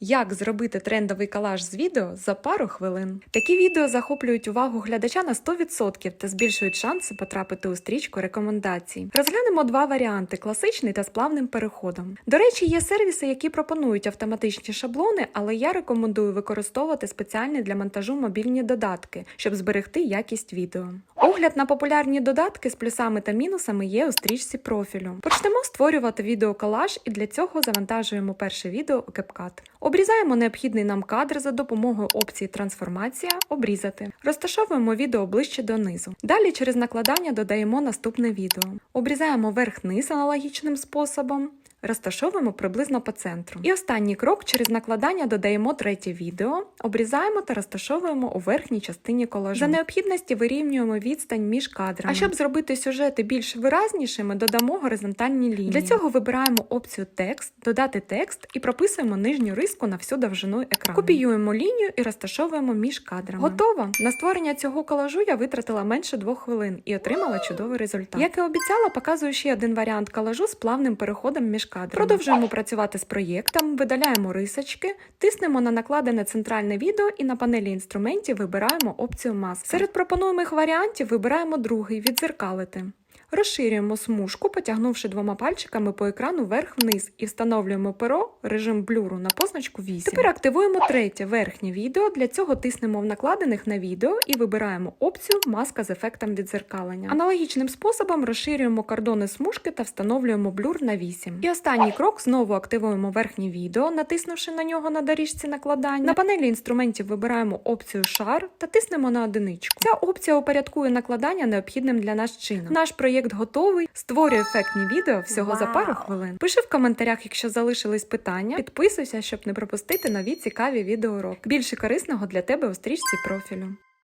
Як зробити трендовий колаж з відео за пару хвилин? Такі відео захоплюють увагу глядача на 100% та збільшують шанси потрапити у стрічку рекомендацій. Розглянемо два варіанти: класичний та з плавним переходом. До речі, є сервіси, які пропонують автоматичні шаблони, але я рекомендую використовувати спеціальні для монтажу мобільні додатки, щоб зберегти якість відео. Огляд на популярні додатки з плюсами та мінусами є у стрічці профілю. Почнемо створювати відеоколаж і для цього завантажуємо перше відео у CapCut. Обрізаємо необхідний нам кадр за допомогою опції Трансформація Обрізати. Розташовуємо відео ближче донизу. Далі через накладання додаємо наступне відео. Обрізаємо верх-низ аналогічним способом. Розташовуємо приблизно по центру. І останній крок через накладання додаємо третє відео, обрізаємо та розташовуємо у верхній частині колажу. За необхідності вирівнюємо відстань між кадрами. А щоб зробити сюжети більш виразнішими, додамо горизонтальні лінії. Для цього вибираємо опцію текст, додати текст і прописуємо нижню риску на всю довжину екрану. Копіюємо лінію і розташовуємо між кадрами. Готово! На створення цього колажу я витратила менше двох хвилин і отримала чудовий результат. Як і обіцяла, показую ще один варіант колажу з плавним переходом між кадрами. Продовжуємо працювати з проєктом, видаляємо рисочки, тиснемо на накладене центральне відео і на панелі інструментів вибираємо опцію маска. Серед пропонуємих варіантів вибираємо другий відзеркалити. Розширюємо смужку, потягнувши двома пальчиками по екрану вверх-вниз і встановлюємо перо режим блюру на позначку 8. Тепер активуємо третє верхнє відео. Для цього тиснемо в накладених на відео і вибираємо опцію маска з ефектом відзеркалення. Аналогічним способом розширюємо кордони смужки та встановлюємо блюр на 8. І останній крок знову активуємо верхнє відео, натиснувши на нього на доріжці накладання. На панелі інструментів вибираємо опцію шар та тиснемо на одиничку. Ця опція упорядкує накладання необхідним для нас чином. Наш проєкт готовий, Створюю ефектні відео всього за пару хвилин. Пиши в коментарях, якщо залишились питання. Підписуйся, щоб не пропустити нові цікаві відеоуроки. Більше корисного для тебе у стрічці профілю.